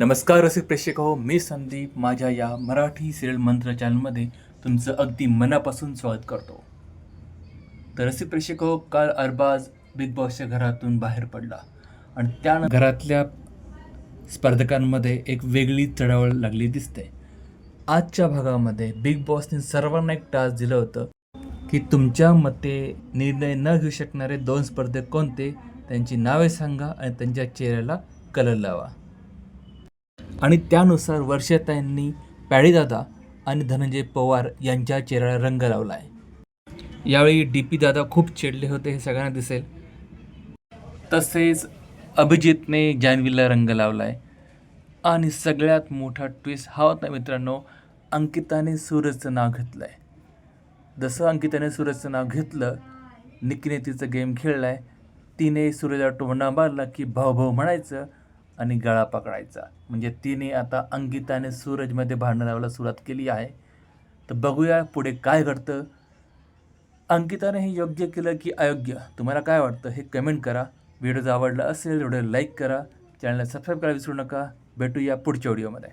नमस्कार रसिक प्रेक्षक हो मी संदीप माझ्या या मराठी सिरियल मंत्र चॅनलमध्ये तुमचं अगदी मनापासून स्वागत करतो. तर रसिक प्रेक्षक हो काल अरबाज बिग बॉसच्या घरातून बाहेर पडला आणि त्या घरातल्या स्पर्धकांमध्ये एक वेगळी चढावळ लागली दिसते. आजच्या भागामध्ये बिग बॉसने सर्वांना एक टास्क दिलं होतं की तुमच्या मते निर्णय न घेऊ शकणारे दोन स्पर्धक कोणते? त्यांची नावे सांगा आणि त्यांच्या चेहऱ्याला कलर लावा. आणि त्यानुसार वर्षाताईंनी पॅडीदादा आणि धनंजय पवार यांच्या चेहऱ्याला रंग लावला आहे. यावेळी डी पी दादा खूप चिडले होते हे सगळ्यांना दिसेल. तसेच अभिजितने जान्हवीला रंग लावला आहे. आणि सगळ्यात मोठा ट्विस्ट हा होता मित्रांनो अंकिताने सूरजचं नाव घेतलं आहे. जसं अंकिताने सूरजचं नाव घेतलं निकीने तिचं गेम खेळला आहे तिने सूरजला टोमणा मारला की भाऊ भाऊ म्हणायचं आणि गळा पकडायचा. म्हणजे तिने आता अंगिताने सूरजमध्ये भांडण लावायला सुरुवात केली आहे. तर बघूया पुढे काय घडतं. अंकिताने हे योग्य केलं की अयोग्य? तुम्हाला काय वाटतं हे कमेंट करा. व्हिडिओ जर आवडला असेल व्हिडिओ लाईक करा. चॅनलला सबस्क्राईब करायला विसरू नका. भेटूया पुढच्या व्हिडिओमध्ये